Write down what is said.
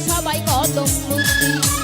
সবাই কত বুদ্ধি